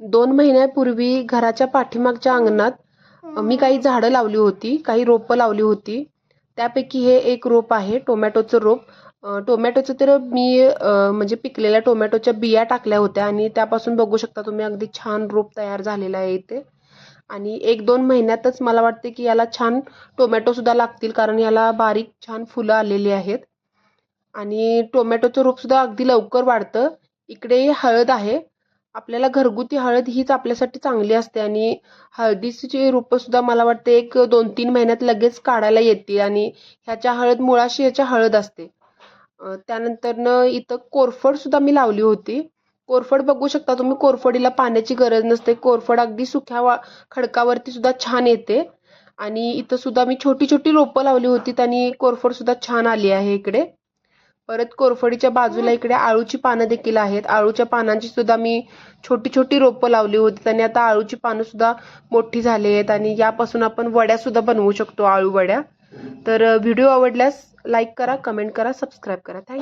दोन महिन्यापूर्वी घराच्या पाठीमागच्या अंगणात मी काही झाडं लावली होती काही रोपं लावली होती. त्यापैकी हे एक रोप आहे टोमॅटोचं रोप. टोमॅटोचं तर मी म्हणजे पिकलेल्या टोमॅटोच्या बिया टाकल्या होत्या आणि त्यापासून बघू शकता तुम्ही अगदी छान रोप तयार झालेलं आहे इथे. आणि एक दोन महिन्यातच मला वाटते की याला छान टोमॅटोसुद्धा लागतील कारण याला बारीक छान फुलं आलेली आहेत. आणि टोमॅटोचं रोपसुद्धा अगदी लवकर वाढतं. इकडे हळद आहे आपल्याला घरगुती हळद हीच आपल्यासाठी चांगली असते आणि हळदीची रोपंसुद्धा मला वाटते एक दोन तीन महिन्यात लगेच काढायला येते आणि ह्याच्या हळद मुळाशी ह्याच्या हळद असते. त्यानंतरनं इथं कोरफडसुद्धा मी लावली होती. कोरफड बघू शकता तुम्ही कोरफडीला पाण्याची गरज नसते. कोरफड अगदी सुक्या वा खडकावरती सुद्धा छान येते. आणि इथं सुद्धा मी छोटी छोटी रोपं लावली होती आणि कोरफड सुद्धा छान आली आहे इकडे. परत कोरफडीच्या बाजूला इकडे आळूची पानं देखील आहेत. आळूच्या पानांची सुद्धा मी छोटी छोटी रोपं लावली होती आणि आता आळूची पानं सुद्धा मोठी झाली आहेत आणि यापासून आपण वड्या सुद्धा बनवू शकतो आळू वड्या. तर व्हिडिओ आवडल्यास लाईक करा कमेंट करा सबस्क्राईब करा. थँक्यू.